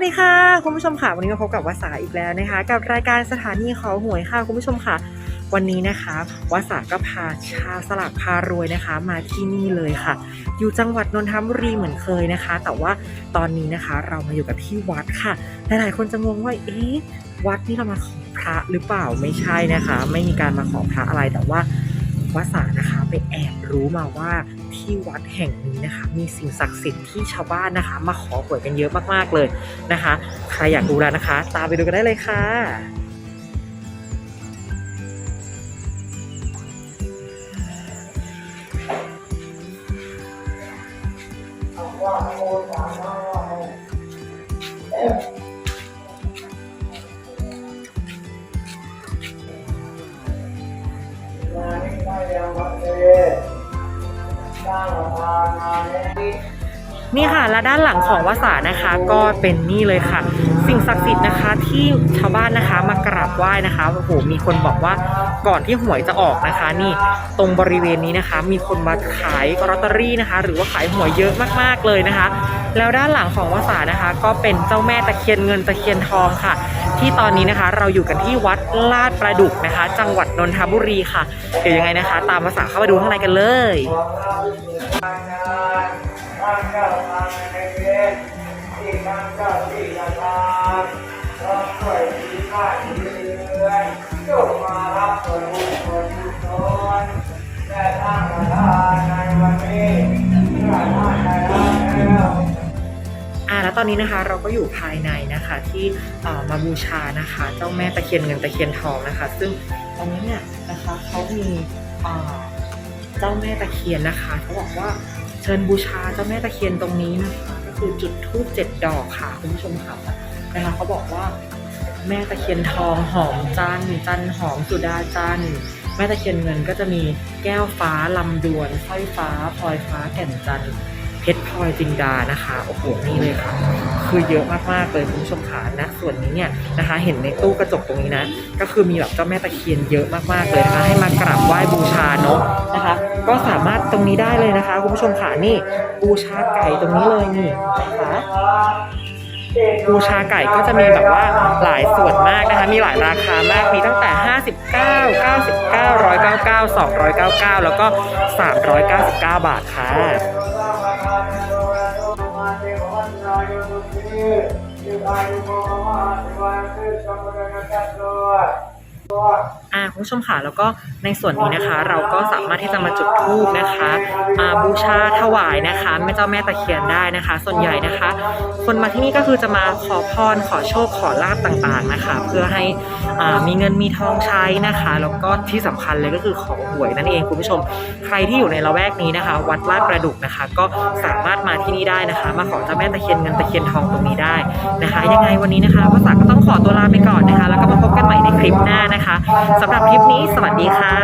วัสดีค่ะคุณผู้ชมค่ะ วันนี้มาพบกับวาสาอีกแล้วนะคะ กับรายการสถานีขอหวยค่ะคุณผู้ชมค่ะ วันนี้นะคะวาสาก็พาชาวสลักพารวยนะคะ มาที่นี่เลยค่ะ อยู่จังหวัดนนทบุรีเหมือนเคยนะคะ แต่ว่าตอนนี้นะคะเรามาอยู่กับที่วัดค่ะหลายๆคนจะงงว่าเอ๊ะวัดนี่เรามาขอพระหรือเปล่าไม่ใช่นะคะ ไม่มีการมาขอพระอะไรแต่ว่า วสานะคะ ไปแอบรู้มาว่าที่วัดแห่งนี้นะคะ มีสิ่งศักดิ์สิทธิ์ที่ชาวบ้านนะคะ มาขอหวยกันเยอะมากๆเลยนะคะ ใครอยากรู้แล้วนะคะ ตามไปดูกันได้เลยค่ะ นี่ค่ะและด้านหลังของวสานะคะก็เป็นนี่เลยค่ะ สิ่งศักดิ์สิทธิ์นะคะที่ชาวบ้านนะคะมากราบไหว้นะคะโอ้โหมีคนบอกว่าก่อนที่หวยจะออกนะคะ นี่ตรงบริเวณนี้นะคะ มีคนมาขายลอตเตอรี่นะคะ หรือว่าขายหวยเยอะมากๆเลยนะคะ แล้วด้านหลังของวสานะคะ ก็เป็นเจ้าแม่ตะเคียนเงินตะเคียนทองค่ะ ที่ตอนนี้นะคะ เราอยู่กันที่วัดลาดประดุกนะคะ จังหวัดนนทบุรีค่ะ เดี๋ยวยังไงนะคะ ตามภาษาเข้าไปดูข้างในกันเลยท่านเจ้าทางในเวรที่ท่านเจ้าที่ละทานร้องด้วยที่ข้าที่เรือน อ่าแล้วตอนนี้นะคะเราก็อยู่ภายในนะคะที่มาบูชานะคะ เจ้าแม่ตะเคียนเงินตะเคียนทองนะคะ ซึ่งตอนนี้เนี่ยนะคะเขามีเจ้าแม่ตะเคียนนะคะเขาบอกว่าเชิญบูชาเจ้าแม่ตะเคียนตรงนี้นะคะก็คือจุดธูปเจ็ดดอกค่ะคุณผู้ชมค่ะนะคะเขาบอกว่าแม่ตะเคียนทองหอมจันจันหอมสุดาจันแม่ตะเคียนเงินก็จะมีแก้วฟ้าลำดวนสร้อยฟ้าพลอยฟ้าแก่นจันทร์ ชรพลอยจินดานะคะโอ้โหนี่เลยค่ะ คือเยอะมากๆเลยคุณผู้ชมขานะส่วนนี้เนี่ยนะคะ เห็นในตู้กระจกตรงนี้นะ ก็คือมีแบบเจ้าแม่ตะเคียนเยอะมากๆเลยนะคะให้มากราบไหว้บูชาเนาะนะคะ ก็สามารถตรงนี้ได้เลยนะคะคุณผู้ชมขานี่บูชาไก่ตรงนี้เลยนี่นะคะบูชาไก่ก็จะมีแบบว่าหลายส่วนมากนะคะ มีหลายราคามาก มีตั้งแต่ 59 99 199 299 แล้วก็ 399 บาทค่ะ Thank you. อ่าคุณผู้ชมค่ะแล้วก็ในส่วนนี้นะคะ เราก็สามารถที่จะมาจุดธูปนะคะมาบูชาถวายนะคะแม่เจ้าแม่ตะเคียนได้นะคะ ส่วนใหญ่นะคะ คนมาที่นี่ก็คือจะมาขอพรขอโชคขอลาบต่างๆนะคะ เพื่อให้อ่ามีเงินมีทองใช้นะคะ แล้วก็ที่สำคัญเลยก็คือขอหวยนั่นเองคุณผู้ชม ใครที่อยู่ในละแวกนี้นะคะ วัดลาดประดุกนะคะ ก็สามารถมาที่นี่ได้นะคะ มาขอเจ้าแม่ตะเคียนเงินตะเคียนทองตรงนี้ได้นะคะ ยังไงวันนี้นะคะภาษาก็ต้องขอตัวลาไปก่อนนะคะ แล้วก็มาพบกันใหม่ในคลิปหน้านะนะคะสำหรับคลิปนี้สวัสดีค่ะ